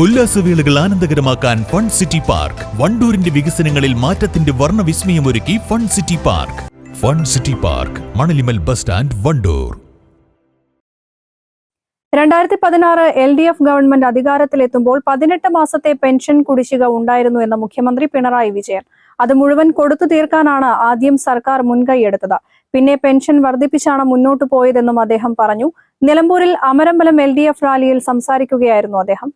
ഉല്ലാസവേളകൾ ആനന്ദകരമാക്കാൻ fun city park. വണ്ടൂരിന്റെ വികസനങ്ങളിൽ മാറ്റത്തിന്റെ വർണവിസ്മയമൊരുക്കി fun city park. Fun city park Manalimal bus stand Wandoor. രണ്ടായിരത്തി പതിനാറ് എൽ ഡി എഫ് ഗവൺമെന്റ് അധികാരത്തിലെത്തുമ്പോൾ പതിനെട്ട് മാസത്തെ പെൻഷൻ കുടിശ്ശിക ഉണ്ടായിരുന്നു എന്ന മുഖ്യമന്ത്രി പിണറായി വിജയൻ. അത് മുഴുവൻ കൊടുത്തു തീർക്കാനാണ് ആദ്യം സർക്കാർ മുൻകൈയെടുത്തത് പിന്നെ പെൻഷൻ വർദ്ധിപ്പിച്ചാണ് മുന്നോട്ടു പോയതെന്നും അദ്ദേഹം പറഞ്ഞു. നിലമ്പൂരിൽ അമരമ്പലം എൽ റാലിയിൽ സംസാരിക്കുകയായിരുന്നു അദ്ദേഹം.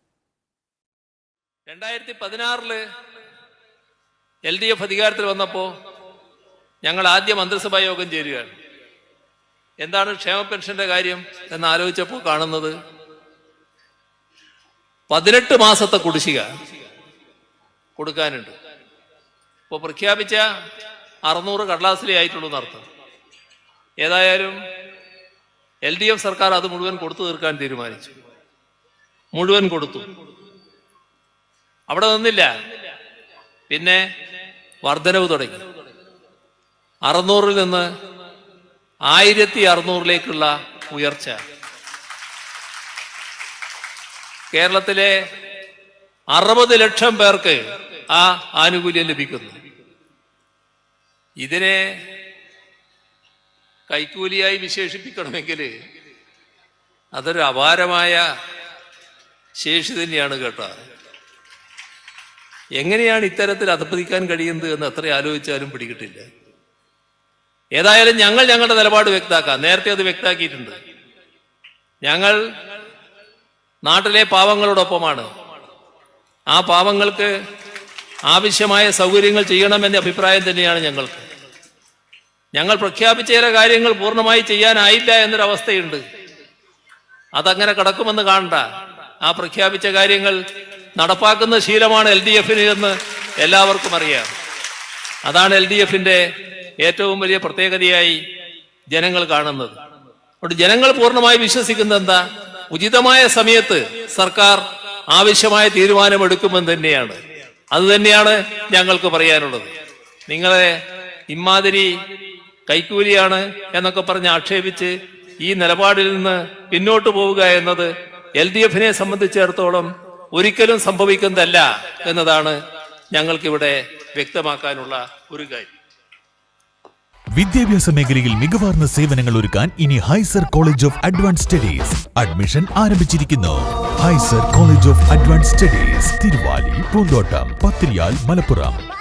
രണ്ടായിരത്തി പതിനാറിൽ എൽ ഡി എഫ് അധികാരത്തിൽ വന്നപ്പോ ഞങ്ങൾ ആദ്യ മന്ത്രിസഭാ യോഗം ചേരുകയാണ്. എന്താണ് ക്ഷേമ പെൻഷന്റെ കാര്യം എന്ന് ആലോചിച്ചപ്പോൾ കാണുന്നത് പതിനെട്ട് മാസത്തെ കുടിശ്ശിക കൊടുക്കാനുണ്ട്. ഇപ്പോൾ പ്രഖ്യാപിച്ച അറുന്നൂറ് കടലാസിലേ ആയിട്ടുള്ളൂ എന്നർത്ഥം. ഏതായാലും എൽ ഡി എഫ് സർക്കാർ അത് മുഴുവൻ കൊടുത്തു തീർക്കാൻ തീരുമാനിച്ചു. മുഴുവൻ കൊടുത്തു. അവിടെ നിന്നില്ല. പിന്നെ വർധനവ് തുടങ്ങി. അറുന്നൂറിൽ നിന്ന് ആയിരത്തി അറുന്നൂറിലേക്കുള്ള ഉയർച്ച. കേരളത്തിലെ അറുപത് ലക്ഷം പേർക്ക് ആ ആനുകൂല്യം ലഭിക്കുന്നു. ഇതിനെ കൈക്കൂലിയായി വിശേഷിപ്പിക്കണമെങ്കിൽ അതൊരു അപാരമായ ശേഷി തന്നെയാണ് കേട്ടോ. എങ്ങനെയാണ് ഇത്തരത്തിൽ അധപ്പതിക്കാൻ കഴിയുന്നത് എന്ന് അത്ര ആലോചിച്ചാലും പിടികിട്ടില്ല. ഏതായാലും ഞങ്ങൾ ഞങ്ങളുടെ നിലപാട് വ്യക്താക്കാം നേരത്തെ അത് വ്യക്താക്കിയിട്ടുണ്ട് ഞങ്ങൾ നാട്ടിലെ പാവങ്ങളോടൊപ്പമാണ്. ആ പാവങ്ങൾക്ക് ആവശ്യമായ സൗകര്യങ്ങൾ ചെയ്യണമെന്ന അഭിപ്രായം തന്നെയാണ് ഞങ്ങൾക്ക്. ഞങ്ങൾ പ്രഖ്യാപിച്ച ചില കാര്യങ്ങൾ പൂർണമായി ചെയ്യാനായില്ല എന്നൊരവസ്ഥയുണ്ട്. അതങ്ങനെ കിടക്കുമെന്ന് കാണണ്ട. ആ പ്രഖ്യാപിച്ച കാര്യങ്ങൾ നടപ്പാക്കുന്ന ശീലമാണ് എൽ ഡി എഫിന് എന്ന് എല്ലാവർക്കും അറിയാം. അതാണ് എൽ ഡി എഫിന്റെ ഏറ്റവും വലിയ പ്രത്യേകതയായി ജനങ്ങൾ കാണുന്നത്. അതുകൊണ്ട് ജനങ്ങൾ പൂർണമായി വിശ്വസിക്കുന്നത് എന്താ? ഉചിതമായ സമയത്ത് സർക്കാർ ആവശ്യമായ തീരുമാനമെടുക്കുമെന്ന് തന്നെയാണ്. അത് തന്നെയാണ് ഞങ്ങൾക്ക് പറയാനുള്ളത്. നിങ്ങളെ ഇമാതിരി കൈക്കൂലിയാണ് എന്നൊക്കെ പറഞ്ഞ് ആക്ഷേപിച്ച് ഈ നിലപാടിൽ നിന്ന് പിന്നോട്ട് പോവുക എന്നത് എൽ ഡി എഫിനെ സംബന്ധിച്ചിടത്തോളം ഒരിക്കലും സംഭവിക്കുന്നതല്ല എന്നതാണ് ഞങ്ങൾക്കിവിടെ വ്യക്തമാക്കാനുള്ള ഒരു കാര്യം. വിദ്യാഭ്യാസ മേഖലയിൽ മികവാർന്ന സേവനങ്ങൾ ഒരുക്കാൻ ഇനി Hyser college of advance studies admission ആരംഭിച്ചിരിക്കുന്നു. Hyser college of advance studies Thiruvali Poonthottam പത്രിയാൽ Malappuram.